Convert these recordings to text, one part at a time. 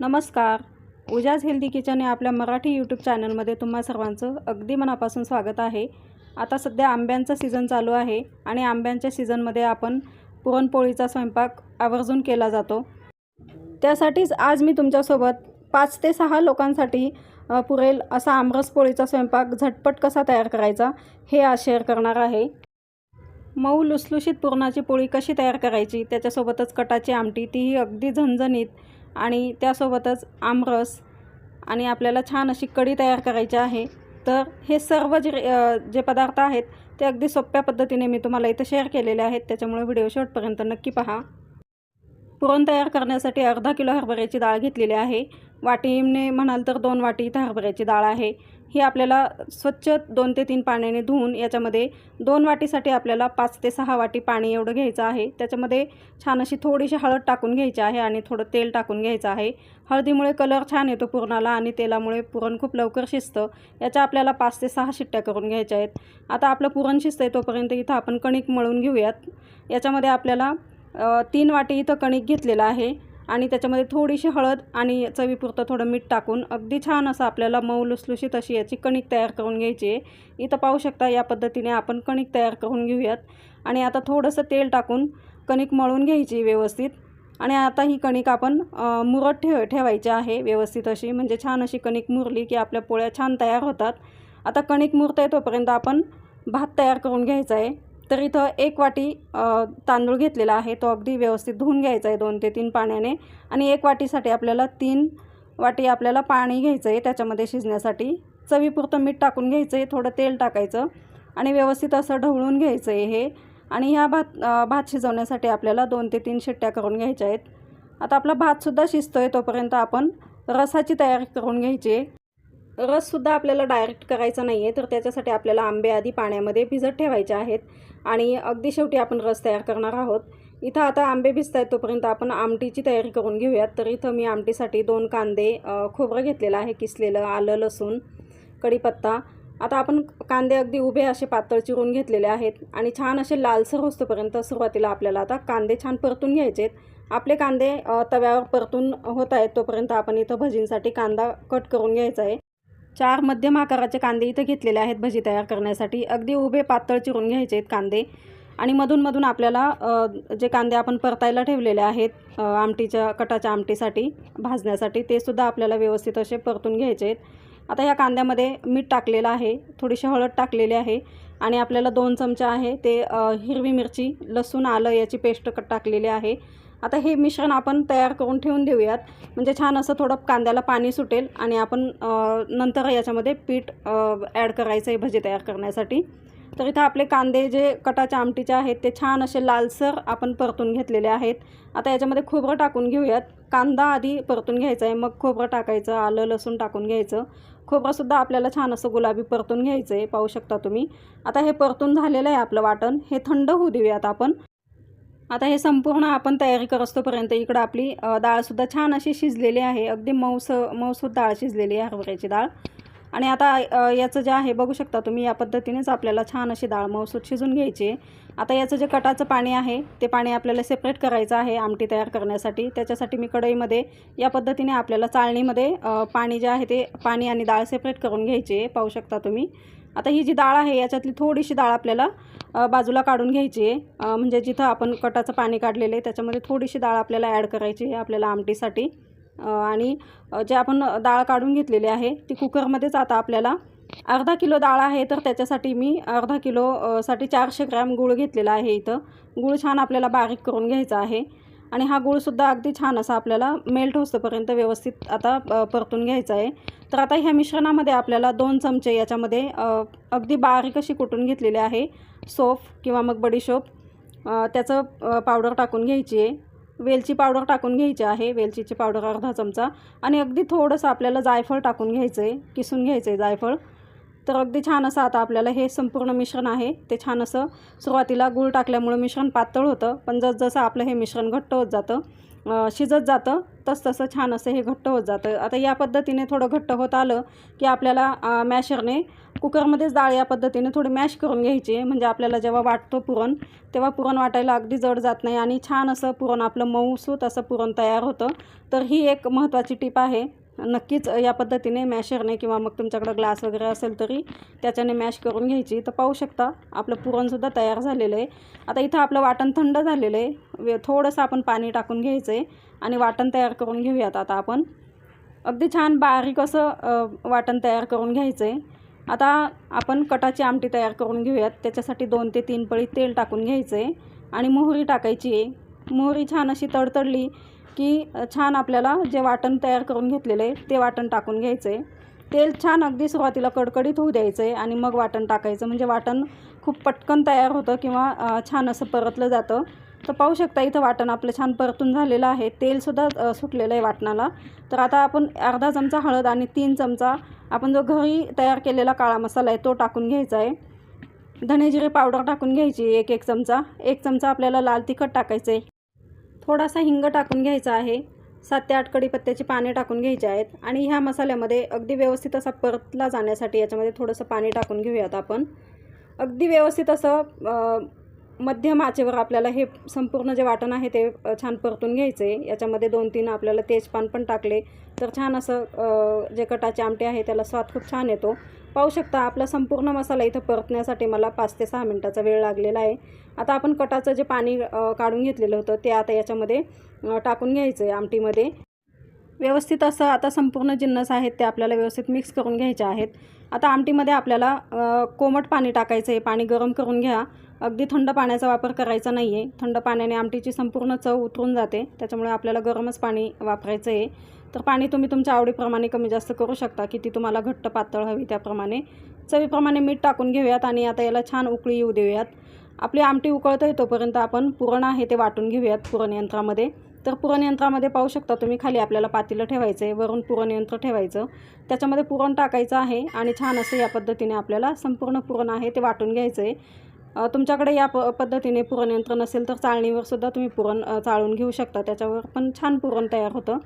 नमस्कार. उजाज healthy kitchen या आपल्या मराठी यूट्यूब चॅनलमध्ये तुम्हा सर्वांचं अगदी मनापासून स्वागत आहे. आता सध्या आंब्यांचा सीझन चालू आहे आणि आंब्यांच्या सीझनमध्ये आपण पुरणपोळीचा स्वयंपाक आवर्जून केला जातो. त्यासाठीच आज मी तुमच्यासोबत पाच ते सहा लोकांसाठी पुरेल असा आमरस पोळीचा स्वयंपाक झटपट कसा तयार करायचा हे आज शेअर करणार आहे. मऊ लुसलुशीत पुरणाची पोळी कशी तयार करायची त्याच्यासोबतच कटाची आमटी तीही अगदी झणझणीत आणि त्यासोबतच आमरस आणि आपल्याला छान अशी कढी तयार करायची आहे. तर हे सर्व जे जे पदार्थ आहेत ते अगदी सोप्या पद्धतीने मी तुम्हाला इथं शेअर केलेले आहेत. त्याच्यामुळे व्हिडिओ शेवटपर्यंत नक्की पहा. पुरण तयार करण्यासाठी अर्धा किलो हरभऱ्याची डाळ घेतलेली आहे. वाटीने म्हणाल तर दोन वाटी इथं हरभऱ्याची डाळ आहे. ही आपल्याला स्वच्छ दोन ते तीन पाण्याने धुवून याच्यामध्ये दोन वाटीसाठी आपल्याला पाच ते सहा वाटी पाणी एवढं घ्यायचं आहे. त्याच्यामध्ये छान अशी थोडीशी हळद टाकून घ्यायची आहे आणि थोडं तेल टाकून घ्यायचं आहे. हळदीमुळे कलर छान येतो पुरणाला आणि तेलामुळे पुरण खूप लवकर शिजतं. याच्या आपल्याला पाच ते सहा शिट्ट्या करून घ्यायच्या आहेत. आता आपलं पुरण शिजतं आहे तोपर्यंत इथं आपण कणिक मळून घेऊयात. याच्यामध्ये आपल्याला तीन वाटी इथं कणिक घेतलेलं आहे. आणि त्याच्यामध्ये थोडीशी हळद आणि चवीपुरतं थोडं मीठ टाकून अगदी छान असं आपल्याला मऊ लुसलुशीत अशी याची कणिक तयार करून घ्यायची आहे. इथं पाहू शकता या पद्धतीने आपण कणिक तयार करून घेऊयात. आणि आता थोडंसं तेल टाकून कणिक मळून घ्यायची व्यवस्थित. आणि आता ही कणिक आपण मुरत ठेव ठेवायची आहे व्यवस्थित अशी. म्हणजे छान अशी कणिक मुरली की आपल्या पोळ्या छान तयार होतात. आता कणिक मुरता आहे तोपर्यंत आपण भात तयार करून घ्यायचा आहे. तर इथं एक वाटी तांदूळ घेतलेला आहे. तो अगदी व्यवस्थित धुवून घ्यायचा आहे दोन ते तीन पाण्याने. आणि एक वाटीसाठी आपल्याला तीन वाटी आपल्याला पाणी घ्यायचं आहे. त्याच्यामध्ये शिजण्यासाठी चवीपुरतं मीठ टाकून घ्यायचं आहे. थोडं तेल टाकायचं आणि व्यवस्थित असं ढवळून घ्यायचं आहे हे. आणि ह्या भात भात शिजवण्यासाठी आपल्याला दोन ते तीन शिट्ट्या करून घ्यायच्या आहेत. आता आपला भातसुद्धा शिजतो आहे तोपर्यंत आपण रसाची तयारी करून घ्यायची आहे. रससुद्धा आपल्याला डायरेक्ट करायचा नाही आहे तर त्याच्यासाठी आपल्याला आंबे आधी पाण्यामध्ये भिजत ठेवायचे आहेत. आणि अगदी शेवटी आपण रस तयार करणार आहोत. इथं आता आंबे भिजत आहेत तोपर्यंत आपण आमटीची तयारी करून घेऊयात. तर इथं मी आमटीसाठी दोन कांदे खोबरं घेतलेलं आहे. किसलेलं आलं लसूण कढीपत्ता. आता आपण कांदे अगदी उभे असे पातळ चिरून घेतलेले आहेत. आणि छान असे लालसर होतोपर्यंत सुरुवातीला आपल्याला आता कांदे छान परतून घ्यायचे आहेत. आपले कांदे तव्यावर परतून होत आहेत तोपर्यंत आपण इथं भजींसाठी कांदा कट करून घ्यायचा आहे. चार मध्यम आकाराचे कांदे इथे घेतलेले आहेत भजी तयार करण्यासाठी. अगदी उभे पातळ चिरून घ्यायचे आहेत कांदे. आणि मधून आपल्याला जे कांदे आपण परतायला ठेवलेले आहेत आमटीच्या कटाच्या आमटीसाठी भाजण्यासाठी ते सुद्धा आपल्याला व्यवस्थित असे परतून घ्यायचे आहेत. आता ह्या कांद्यामध्ये मीठ टाकलेलं आहे थोडीशी हळद टाकलेली आहे आणि आपल्याला दोन चमचे आहे ते हिरवी मिरची लसूण आलं याची पेस्ट टाकलेली आहे. आता हे मिश्रण आपण तयार करून ठेवून देऊयात. म्हणजे छान असं थोडं कांद्याला पाणी सुटेल आणि आपण नंतर याच्यामध्ये पीठ ॲड करायचं आहे भजी तयार करण्यासाठी. तर इथं आपले कांदे जे कटाच्या आमटीचे आहेत ते छान असे लालसर आपण परतून घेतलेले आहेत. आता याच्यामध्ये खोबरं टाकून घेऊयात. कांदा आधी परतून घ्यायचा आहे मग खोबरं टाकायचं आलं लसूण टाकून घ्यायचं. खोबरंसुद्धा आपल्याला छान असं गुलाबी परतून घ्यायचं आहे पाहू शकता तुम्ही. आता हे परतून झालेलं आहे आपलं वाटण. हे थंड होऊ देऊयात आपण. आता हे संपूर्ण आपण तयारी करस्तोपर्यंत इकडं आपली डाळसुद्धा छान अशी शिजलेली आहे. अगदी मऊस मऊसूद डाळ शिजलेली आहे हरभऱ्याची डाळ. आणि आता याचं जे आहे बघू शकता तुम्ही या पद्धतीनेच आपल्याला छान अशी डाळ मऊसूद शिजून घ्यायची. आहे आता याचं जे कटाचं पाणी आहे ते पाणी आपल्याला सेपरेट करायचं आहे आमटी तयार करण्यासाठी. त्याच्यासाठी मी कढईमध्ये या पद्धतीने आपल्याला चाळणीमध्ये पाणी जे आहे ते पाणी आणि डाळ सेपरेट करून घ्यायची. आहे पाहू शकता तुम्ही. आता ही जी डाळ आहे याच्यातली थोडीशी डाळ आपल्याला बाजूला काढून घ्यायची आहे. म्हणजे जिथं आपण कटाचं पाणी काढलेलं आहे त्याच्यामध्ये थोडीशी डाळ आपल्याला ॲड करायची आहे आपल्याला आमटीसाठी. आणि जे आपण डाळ काढून घेतलेली आहे ती कुकरमध्येच आता आपल्याला अर्धा किलो डाळ आहे तर त्याच्यासाठी मी अर्धा किलोसाठी चारशे ग्रॅम गूळ घेतलेला आहे इथं. गूळ छान आपल्याला बारीक करून घ्यायचा आहे. आणि हा गूळसुद्धा अगदी छान असा आपल्याला मेल्ट होस्तपर्यंत व्यवस्थित आता परतून घ्यायचा आहे. तर आता ह्या मिश्रणामध्ये आपल्याला दोन चमचे याच्यामध्ये अगदी बारीक अशी कुटून घेतलेली आहे. सोफ किंवा मग बडीशोप त्याचं पावडर टाकून घ्यायची आहे. वेलची पावडर टाकून घ्यायची आहे. वेलचीची पावडर अर्धा चमचा. आणि अगदी थोडंसं आपल्याला जायफळ टाकून घ्यायचं आहे किसून घ्यायचं आहे जायफळ. तर अगदी छान असं आता आपल्याला हे संपूर्ण मिश्रण आहे. ते छान असं सुरुवातीला गूळ टाकल्यामुळं मिश्रण पातळ होतं पण जसजसं आपलं हे मिश्रण घट्ट होत जातं शिजत जातं तस तसं छान असं हे घट्ट होत जातं. आता या पद्धतीने थोडं घट्ट होत आलं की आपल्याला मॅशरने कुकरमध्येच डाळ या पद्धतीने थोडी मॅश करून घ्यायची. म्हणजे आपल्याला जेव्हा वाटतो पुरण तेव्हा पुरण वाटायला अगदी जड जात नाही आणि छान असं पुरण आपलं मऊसूत असं पुरण तयार होतं. तर ही एक महत्त्वाची टीप आहे. नक्कीच या पद्धतीने मॅशरने किंवा मग तुमच्याकडं ग्लास वगैरे असेल तरी त्याच्याने मॅश करून घ्यायची. तर पाहू शकता आपलं पुरणसुद्धा तयार झालेलं आहे. आता इथं आपलं वाटण थंड झालेलं आहे. वे थोडंसं आपण पाणी टाकून घ्यायचं आहे आणि वाटण तयार करून घेऊयात आता आपण. अगदी छान बारीक असं वाटण तयार करून घ्यायचं आहे आता आपण कटाची आमटी तयार करून घेऊयात. त्याच्यासाठी दोन ते तीन पळी तेल टाकून घ्यायचं आहे आणि मोहरी टाकायची आहे. मोहरी छान अशी तडतडली की छान आपल्याला जे वाटण तयार करून घेतलेलं आहे ते वाटण टाकून घ्यायचं. आहे तेल छान अगदी सुरुवातीला कडकडीत होऊ द्यायचं आहे आणि मग वाटण टाकायचं. म्हणजे वाटण खूप पटकन तयार होतं किंवा छान असं परतलं जातं. तर पाहू शकता इथं वाटण आपलं छान परतून झालेलं आहे. तेलसुद्धा सुटलेलं आहे वाटणाला. तर आता आपण अर्धा चमचा हळद आणि तीन चमचा आपण जो घरी तयार केलेला काळा मसाला आहे तो टाकून घ्यायचा आहे. धने जिरे पावडर टाकून घ्यायची एक एक चमचा. एक चमचा आपल्याला लाल तिखट टाकायचं आहे. थोडासा हिंग टाकून घ्यायचा आहे. सात ते आठ कढीपत्त्याची पाने टाकून घ्यायची आहेत. आणि ह्या मसाल्यामध्ये अगदी व्यवस्थित असा परतला जाण्यासाठी याच्यामध्ये थोडंसं पाणी टाकून घेऊयात आपण. अगदी व्यवस्थित असं मध्यम आचेवर आपल्याला हे संपूर्ण जे वाटण आहे ते छान परतून घ्यायचं. आहे याच्यामध्ये दोन तीन आपल्याला तेजपान पण टाकले तर छान असं जे कटाचे आमटे आहे त्याला स्वाद खूप छान येतो. पाहू शकता आपला संपूर्ण मसाला इथं परतण्यासाठी मला पाच ते सहा मिनटाचा वेळ लागलेला आहे. आता आपण कटाचं जे पाणी काढून घेतलेलं होतं ते आता याच्यामध्ये टाकून घ्यायचं आहे आमटीमध्ये. व्यवस्थित असं आता संपूर्ण जिन्नस आहेत ते आपल्याला व्यवस्थित मिक्स करून घ्यायचे आहेत. आता आमटीमध्ये आपल्याला कोमट पाणी टाकायचं आहे पाणी गरम करून घ्या. अगदी थंड पाण्याचा वापर करायचा नाही आहे थंड पाण्याने आमटीची संपूर्ण चव उतरून जाते. त्याच्यामुळे आपल्याला गरमच पाणी वापरायचं आहे. तर पाणी तुम्ही तुमच्या आवडीप्रमाणे कमी जास्त करू शकता. किती तुम्हाला घट्ट पातळ हवी त्याप्रमाणे. चवीप्रमाणे मीठ टाकून घेऊयात आणि आता याला छान उकळी येऊ देऊयात. आपली आमटी उकळतं तोपर्यंत आपण पुरण आहे ते वाटून घेऊयात पुरणयंत्रामध्ये तर पुरण यंत्रामध्ये पाहू शकता तुम्ही खाली आपल्याला पातेलं ठेवायचं आहे वरून पुरणयंत्र ठेवायचं. त्याच्यामध्ये पुरण टाकायचं आहे आणि छान असं या पद्धतीने आपल्याला संपूर्ण पुरण आहे ते वाटून घ्यायचं आहे तुमच्याकडे या प पद्धतीने पुरणयंत्र नसेल तर चाळणीवरसुद्धा तुम्ही पुरण चाळून घेऊ शकता. त्याच्यावर पण छान पुरण तयार होतं.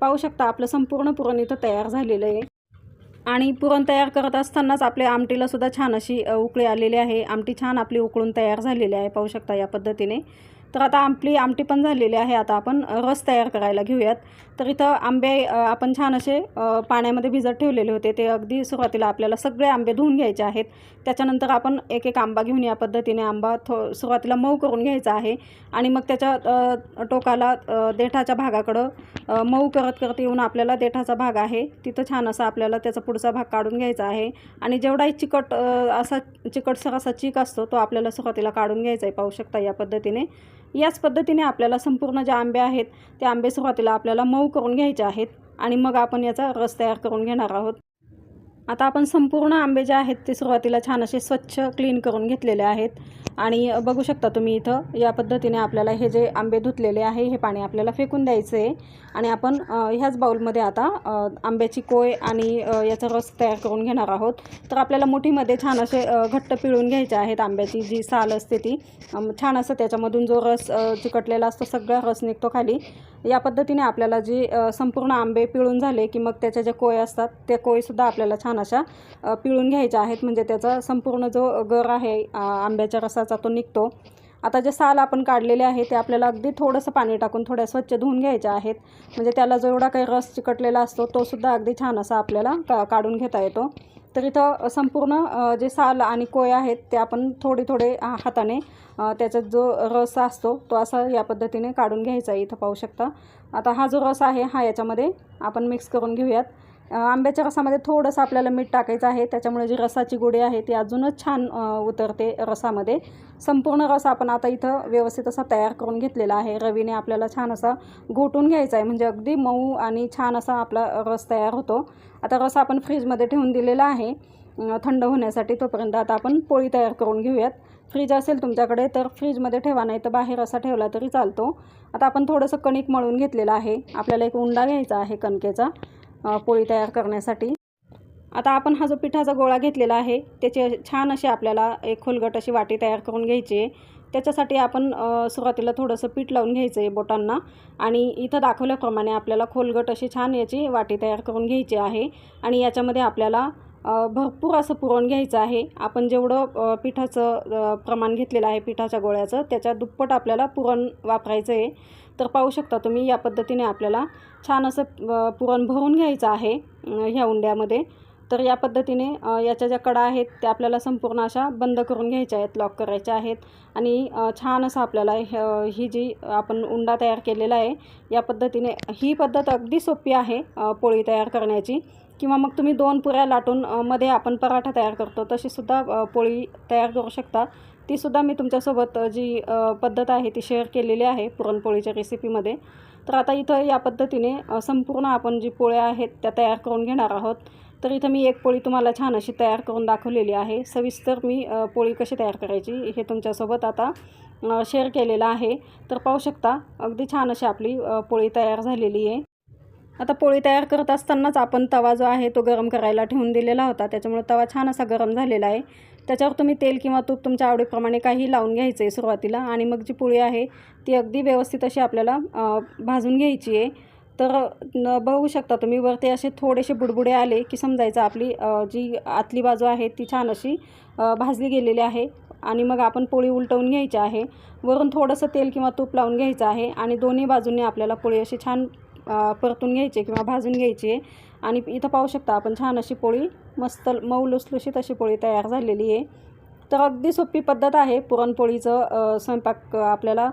पाहू शकता आपलं संपूर्ण पुरण इथं तयार झालेलं आहे. आणि पुरण तयार करत असतानाच आपल्या आमटीला सुद्धा छान अशी उकळी आलेली आहे. आमटी छान आपली उकळून तयार झालेली आहे. पाहू शकता या पद्धतीने. तर आता आपली आमटी पण झालेली आहे. आता आपण रस तयार करायला घेऊयात. तर इथं आंबे आपण छान असे पाण्यामध्ये भिजत ठेवलेले होते. ते अगदी सुरुवातीला आपल्याला सगळे आंबे धुवून घ्यायचे आहेत. त्याच्यानंतर आपण एक एक आंबा घेऊन या पद्धतीने आंबा थो सुरुवातीला मऊ करून घ्यायचा आहे. आणि मग त्याच्या टोकाला देठाच्या भागाकडं मऊ करत करत येऊन आपल्याला देठाचा भाग आहे. तिथं छान असा आपल्याला त्याचा पुढचा भाग काढून घ्यायचा आहे. आणि जेवढाही चिकट असा चिकटसर असा चीक असतो तो आपल्याला सुरुवातीला काढून घ्यायचा आहे. पाहू शकता या पद्धतीने. याच पद्धतीने आपल्याला संपूर्ण जे आंबे आहेत ते आंबे सुरुवातीला आपल्याला मऊ करून घ्यायचे आहेत आणि मग आपण याचा रस तयार करून घेणार आहोत. आता आपण संपूर्ण आंबे जे आहेत ते सुरुवातीला छान असे स्वच्छ क्लीन करून घेतलेले आहेत. आणि बघू शकता तुम्ही इथं या पद्धतीने आपल्याला हे जे आंबे धुतलेले आहे हे पाणी आपल्याला फेकून द्यायचं आहे. आणि आपण ह्याच बाऊलमध्ये आता आंब्याची कोय आणि याचा रस तयार करून घेणार आहोत. तर आपल्याला मुठीमध्ये छान असे घट्ट पिळून घ्यायचे आहेत आंब्याची जी साल असते ती. छान असं त्याच्यामधून जो रस चिकटलेला असतो सगळा रस निघतो खाली. या पद्धतीने आपल्याला जी संपूर्ण आंबे पिळून झाले की मग त्याच्या ज्या कोय असतात त्या कोयसुद्धा आपल्याला छान अशा पिळून घ्यायच्या आहेत. म्हणजे त्याचा संपूर्ण जो गर आहे आंब्याच्या रसाचा तो निघतो. आता जे साल आपण काढलेले आहे ते आपल्याला अगदी थोडंसं पाणी टाकून थोड्या स्वच्छ धुवून घ्यायचे आहेत. म्हणजे त्याला जो एवढा काही रस चिकटलेला असतो तोसुद्धा अगदी छान असा आपल्याला का काढून घेता येतो. तर इथं संपूर्ण जे साल आणि कोय आहेत ते आपण थोडे थोडे हाताने त्याचा त्याच्यात जो रस असतो तो असा या पद्धतीने काढून घ्यायचा आहे. इथं पाहू शकता. आता हा जो रस आहे हा याच्यामध्ये आपण मिक्स करून घेऊयात. आंब्याच्या रसामध्ये थोडंसं आपल्याला मीठ टाकायचं आहे. त्याच्यामुळे जी रसाची गोडी आहे ती अजूनच छान उतरते रसामध्ये. संपूर्ण रस आपण आता इथं व्यवस्थित असा तयार करून घेतलेला आहे. रवीने आपल्याला छान असा घोटून घ्यायचा आहे. म्हणजे अगदी मऊ आणि छान असा आपला रस तयार होतो. आता रस आपण फ्रीजमध्ये ठेवून दिलेला आहे. थंड होण्यासाठी तोपर्यंत आता आपण पोळी तयार करून घेऊयात. फ्रीज असेल तुमच्याकडे तर फ्रीजमध्ये ठेवा नाही तर बाहेर असा ठेवला तरी चालतो. आता आपण थोडंसं कणिक मळून घेतलेलं आहे. आपल्याला एक उंडा घ्यायचा आहे कणकेचा. पोळी तयार करण्यासाठी. आता आपण हा जो पिठाचा गोळा घेतलेला आहे त्याचे छान अशी आपल्याला एक खोलगट अशी वाटी तयार करून घ्यायची आहे. त्याच्यासाठी आपण सुरुवातीला थोडंसं पीठ लावून घ्यायचं आहे बोटांना आणि इथं दाखवल्याप्रमाणे आपल्याला खोलगट अशी छान याची वाटी तयार करून घ्यायची आहे आणि याच्यामध्ये आपल्याला भरपूर असं पुरण घ्यायचं आहे. आपण जेवढं पिठाचं प्रमाण घेतलेलं आहे पिठाच्या गोळ्याचं त्याच्या दुप्पट आपल्याला पुरण वापरायचं आहे. तर पाहू शकता तुम्ही या पद्धतीने आपल्याला छान असं पुरण भरून घ्यायचं आहे ह्या उंड्यामध्ये. तर या पद्धतीने याच्या ज्या कडा आहेत त्या आपल्याला संपूर्ण अशा बंद करून घ्यायच्या आहेत लॉक करायच्या आहेत. आणि छान असं आपल्याला ही जी आपण उंडा तयार केलेला आहे या पद्धतीने ही पद्धत अगदी सोपी आहे पोळी तयार करण्याची. किंवा मग तुम्ही दोन पुऱ्या लाटून मध्ये आपण पराठा तयार करतो तशीसुद्धा पोळी तयार करू शकता. तीसुद्धा मी तुमच्यासोबत जी पद्धत आहे ती शेअर केलेली आहे पुरणपोळीच्या रेसिपीमध्ये तर आता इथं या पद्धतीने संपूर्ण आपण जी पोळ्या आहेत त्या तयार करून घेणार आहोत. तर इथं मी एक पोळी तुम्हाला छान अशी तयार करून दाखवलेली आहे. सविस्तर मी पोळी कशी तयार करायची हे तुमच्यासोबत आता शेअर केलेलं आहे. तर पाहू शकता अगदी छान अशी आपली पोळी तयार झालेली आहे. आता पोळी तयार करत असतानाच आपण तवा जो आहे तो गरम करायला ठेवून दिलेला होता. त्याच्यामुळे तवा छान असा गरम झालेला आहे. त्याच्यावर तुम्ही तेल किंवा तूप तुमच्या आवडीप्रमाणे काही लावून घ्यायचं आहे सुरुवातीला. आणि मग जी पोळी आहे ती अगदी व्यवस्थित अशी आपल्याला भाजून घ्यायची आहे. तर न बघू शकता तुम्ही वरती असे थोडेसे बुडबुडे आले की समजायचं आपली जी आतली बाजू आहे ती छान अशी भाजली गेलेली आहे. आणि मग आपण पोळी उलटवून घ्यायची आहे. वरून थोडंसं तेल किंवा तूप लावून घ्यायचं आहे. आणि दोन्ही बाजूंनी आपल्याला पोळी अशी छान परतून घ्यायचे किंवा भाजून घ्यायचे. आणि इथं पाहू शकता आपण छान अशी पोळी मस्त मऊ लुसलुशीत अशी पोळी तयार झालेली आहे. तर अगदी सोपी पद्धत आहे पुरणपोळीचं स्वयंपाक आपल्याला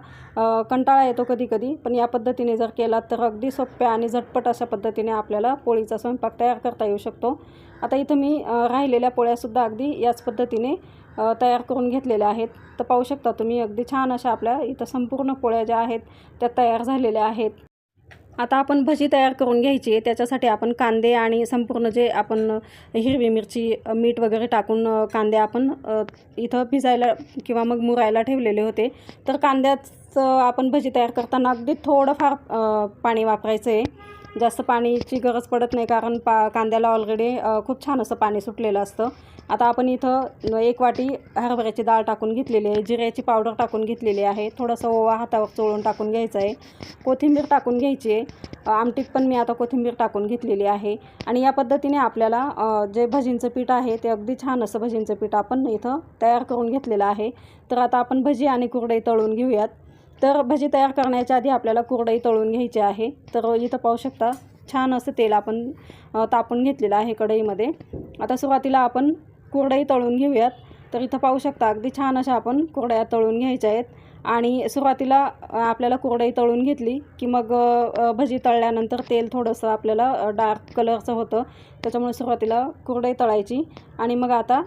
कंटाळा येतो कधी कधी पण या पद्धतीने जर केला तर अगदी सोप्या आणि झटपट अशा पद्धतीने आपल्याला पोळीचा स्वयंपाक तयार करता येऊ शकतो. आता इथं मी राहिलेल्या पोळ्यासुद्धा अगदी याच पद्धतीने तयार करून घेतलेल्या आहेत. तर पाहू शकता तुम्ही अगदी छान अशा आपल्या इथं संपूर्ण पोळ्या ज्या आहेत त्या तयार झालेल्या आहेत. आता आपण भजी तयार करून घ्यायची. आहे त्याच्यासाठी आपण कांदे आणि संपूर्ण जे आपण हिरवी मिरची मीठ वगैरे टाकून कांदे आपण इथं भिजायला किंवा मग मुरायला ठेवलेले होते. तर कांद्याचं आपण भजी तयार करताना अगदी थोडंफार पाणी वापरायचं आहे जास्त पाणीची गरज पडत नाही कारण पा कांद्याला ऑलरेडी खूप छान असं पाणी सुटलेलं असतं. आता आपण इथं एक वाटी हरभऱ्याची डाळ टाकून घेतलेली आहे जिऱ्याची पावडर टाकून घेतलेली आहे थोडंसं ओवा हातावर चोळून टाकून घ्यायचं आहे. कोथिंबीर टाकून घ्यायची आहे. आमटीत पण मी आता कोथिंबीर टाकून घेतलेली आहे. आणि या पद्धतीने आपल्याला जे भजींचं पीठ आहे ते अगदी छान असं भजींचं पीठ आपण इथं तयार करून घेतलेलं आहे. तर आता आपण भजी आणि कुरडई तळून घेऊयात. तर भजी तयार करण्याच्या आधी आपल्याला कुरडई तळून घ्यायची आहे. तर इथं पाहू शकता छान असं तेल आपण तापून घेतलेलं आहे कढईमध्ये. आता सुरुवातीला आपण कुरडई तळून घेऊयात. तर इथं पाहू शकता अगदी छान अशा आपण कुरड्या तळून घ्यायच्या आहेत. आणि सुरुवातीला आपल्याला कुरडई तळून घेतली की मग भजी तळल्यानंतर तेल थोडंसं आपल्याला डार्क कलरचं होतं. त्याच्यामुळे सुरुवातीला कुरडई तळायची. आणि मग आता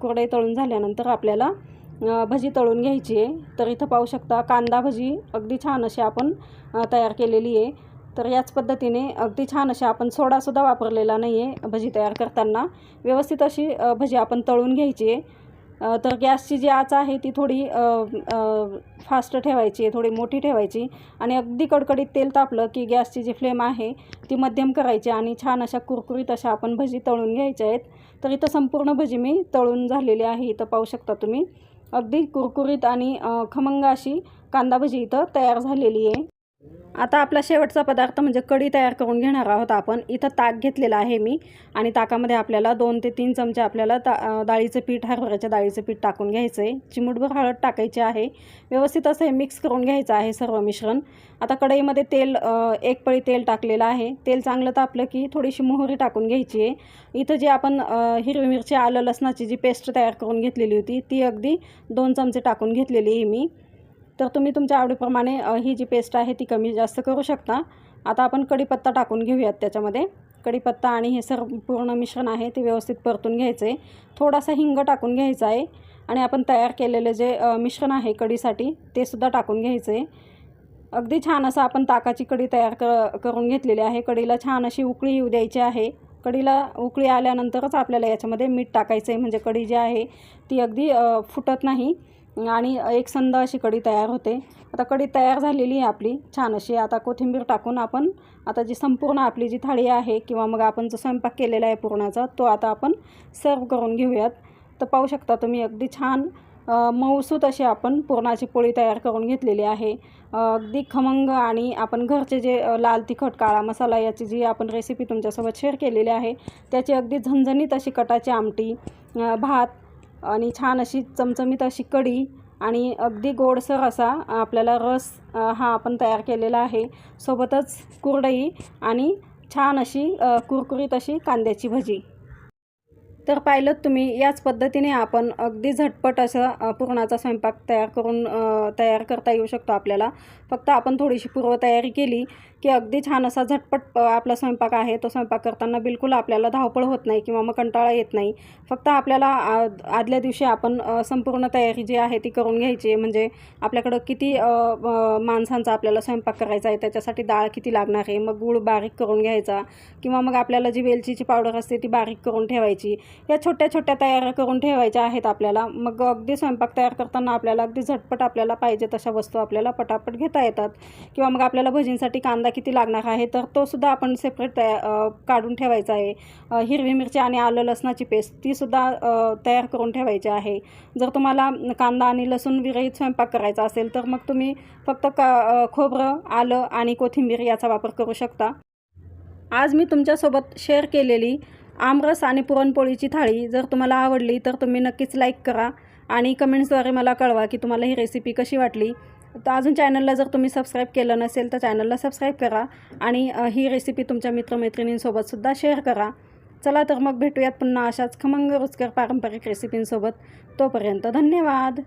कुरडई तळून झाल्यानंतर आपल्याला भजी तळून घ्यायची आहे. तर इथं पाहू शकता कांदा भजी अगदी छान अशी आपण तयार केलेली आहे. तर याच पद्धतीने अगदी छान अशा आपण सोडासुद्धा वापरलेला नाही आहे भजी तयार करताना. व्यवस्थित अशी भजी आपण तळून घ्यायची आहे. तर गॅसची जी आच आहे ती थोडी फास्ट ठेवायची आहे थोडी मोठी ठेवायची. आणि अगदी कडकडीत तेल तापलं की गॅसची जी फ्लेम आहे ती मध्यम करायची आणि छान अशा कुरकुरीत अशा आपण भजी तळून घ्यायच्या आहेत. तर इथं संपूर्ण भजी मी तळून झालेली आहे. इथं पाहू शकता तुम्ही. अगदी कुरकुरीत आणि खमंग अशी कांदाभजी इथं तयार झालेली आहे. आता आपला शेवटचा पदार्थ म्हणजे कढी तयार करून घेणार आहोत आपण. इथं ताक घेतलेलं आहे मी आणि ताकामध्ये आपल्याला दोन ते तीन चमचे आपल्याला ता डाळीचं पीठ हरभऱ्याच्या डाळीचं पीठ टाकून घ्यायचं आहे चिमूटभर हळद टाकायची आहे. व्यवस्थित असं हे मिक्स करून घ्यायचं आहे सर्व मिश्रण. आता कढईमध्ये तेल एक पळी तेल टाकलेलं आहे. तेल चांगलं तापलं की थोडीशी मोहरी टाकून घ्यायची आहे. इथं जी आपण हिरवी मिरची आलं लसणाची जी पेस्ट तयार करून घेतलेली होती ती अगदी दोन चमचे टाकून घेतलेली आहे मी. तर तुम्ही तुमच्या आवडीप्रमाणे ही जी पेस्ट आहे ती कमी जास्त करू शकता. आता आपण कढीपत्ता टाकून घेऊयात त्याच्यामध्ये. कढीपत्ता आणि हे सर्व पूर्ण मिश्रण आहे ते व्यवस्थित परतून घ्यायचं. आहे थोडासा हिंग टाकून घ्यायचा आहे. आणि आपण तयार केलेलं जे मिश्रण आहे कढीसाठी ते सुद्धा टाकून घ्यायचं. आहे अगदी छान असं आपण ताकाची कढी तयार क करून घेतलेली आहे. कढीला छान अशी उकळी येऊ द्यायची आहे. कढीला उकळी आल्यानंतरच आपल्याला याच्यामध्ये मीठ टाकायचं आहे म्हणजे कढी जी आहे ती अगदी फुटत नाही. आणि एक संद अशी कढी तयार होते. आता कढी तयार झालेली आहे आपली छान अशी. आता कोथिंबीर टाकून आपण आता जी संपूर्ण आपली जी थाळी आहे किंवा मग आपण जो स्वयंपाक केलेला आहे पुरणाचा तो आता आपण सर्व करून घेऊयात. तर पाहू शकता तुम्ही अगदी छान मऊसूत अशी आपण पुरणाची पोळी तयार करून घेतलेली आहे. अगदी खमंग आणि आपण घरचे जे लाल तिखट काळा मसाला याची जी आपण रेसिपी तुमच्यासोबत शेअर केलेली आहे त्याची अगदी झणझणीत अशी कटाची आमटी भात आणि छान अशी चमचमीत अशी कढी आणि अगदी गोडसर असा आपल्याला रस हा आपण तयार केलेला आहे. सोबतच कुरडई आणि छान अशी कुरकुरीत अशी कांद्याची भजी. तर पाहिलं तुम्ही याच पद्धतीने आपण अगदी झटपट असं पुरणाचा स्वयंपाक तयार करून तयार करता येऊ शकतो आपल्याला. फक्त आपण थोडीशी पूर्वतयारी केली की अगदी छान असा झटपट आपला स्वयंपाक आहे. तो स्वयंपाक करताना बिलकुल आपल्याला धावपळ होत नाही किंवा मग कंटाळा येत नाही. फक्त आपल्याला आदल्या दिवशी आपण संपूर्ण तयारी जी आहे ती करून घ्यायची आहे. म्हणजे आपल्याकडं किती माणसांचा आपल्याला स्वयंपाक करायचा आहे त्याच्यासाठी डाळ किती लागणार आहे मग गूळ बारीक करून घ्यायचा किंवा मग आपल्याला जी वेलचीची पावडर असते ती बारीक करून ठेवायची. या छोट्या छोट्या तयाऱ्या करून ठेवायच्या आहेत आपल्याला. मग अगदी स्वयंपाक तयार करताना आपल्याला अगदी झटपट आपल्याला पाहिजे तशा वस्तू आपल्याला पटापट घेता येतात. किंवा मग आपल्याला भजींसाठी कांदा किती लागणार आहे तर तो सुद्धा आपण सेपरेट तया काढून ठेवायचा आहे. हिरवी मिरची आणि आलं लसणाची पेस्ट तीसुद्धा तयार करून ठेवायची आहे. जर तुम्हाला कांदा आणि लसूण विरहित स्वयंपाक करायचा असेल तर मग तुम्ही फक्त का खोबरं आलं आणि कोथिंबीर याचा वापर करू शकता. आज मी तुमच्यासोबत शेअर केलेली आमरस आणि पुरणपोळीची थाळी जर तुम्हाला आवडली तर तुम्ही नक्कीच लाईक करा. आणि कमेंट्सद्वारे मला कळवा की तुम्हाला ही रेसिपी कशी वाटली. तर अजून चॅनलला जर तुम्ही सबस्क्राईब केलं नसेल तर चॅनलला सबस्क्राईब करा आणि ही रेसिपी तुमच्या मित्रमैत्रिणींसोबतसुद्धा शेअर करा. चला तर मग भेटूयात पुन्हा अशाच खमंग रुचकर पारंपरिक रेसिपींसोबत तोपर्यंत धन्यवाद!